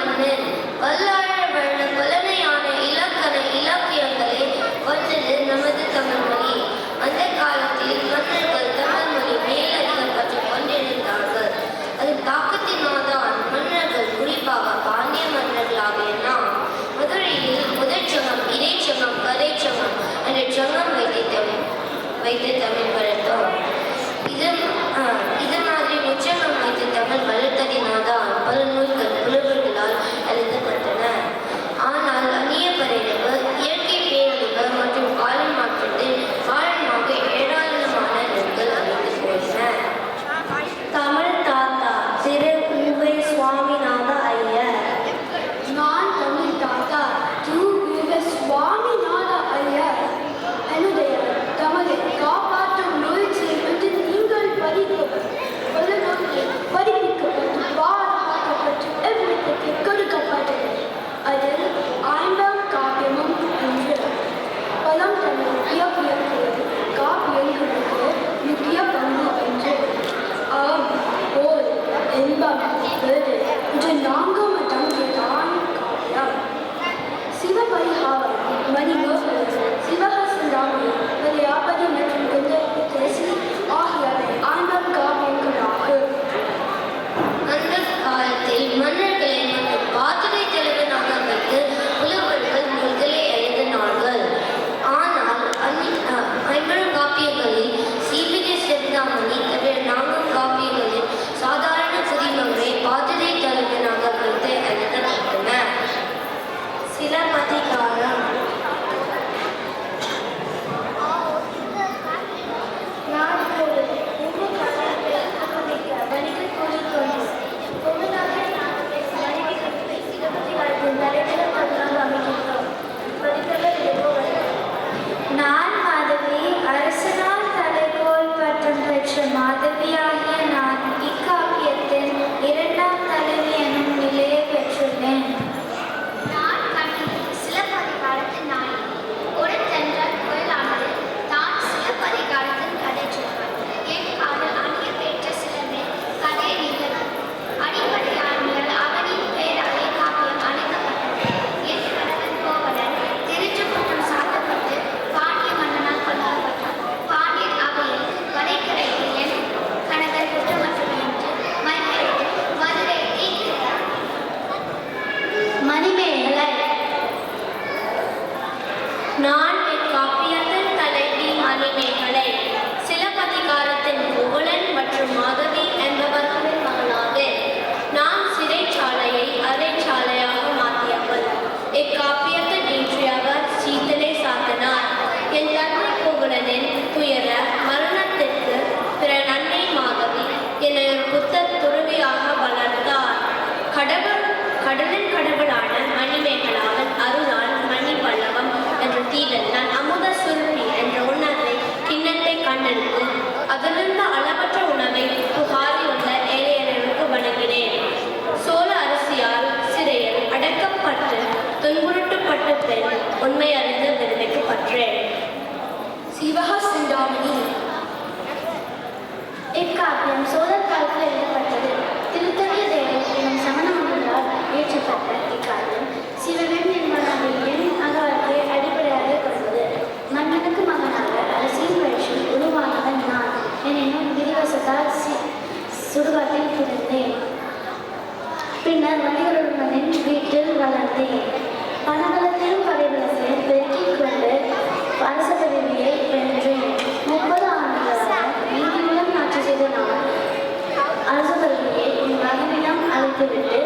one பின்னர் வீட்டில் வளர்ந்தேன். பணபலத்திலும் படைவரசில் பெருக்கிக் கொண்டு அரச பதவியை வென்றேன். முப்பது ஆண்டுகளாக நீதிமூலம் ஆட்சி செய்த நான் அரச பதவியை என் மகனிடம் அழைத்துவிட்டு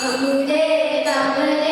아무데나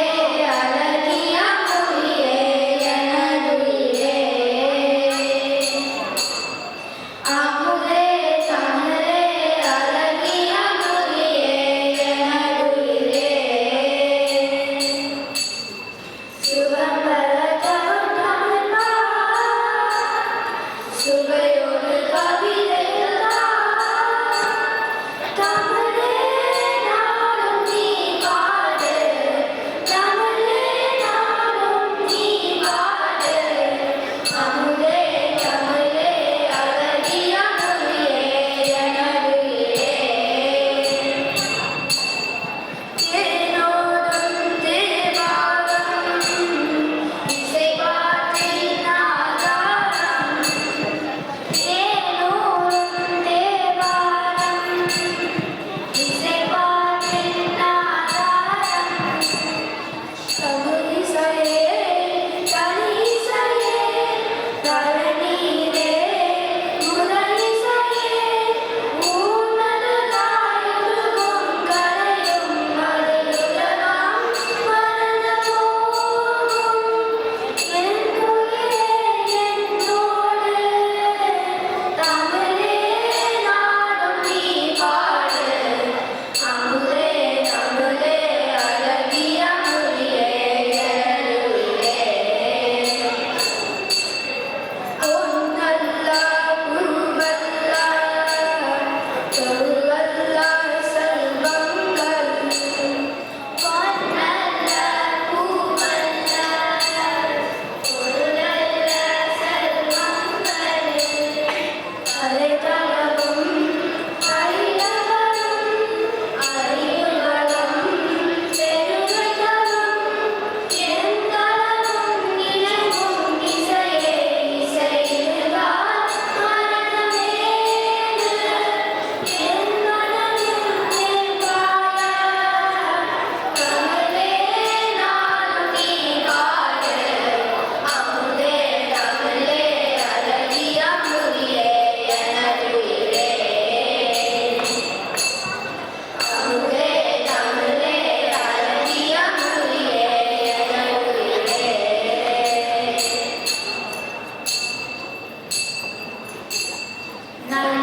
감사합니다.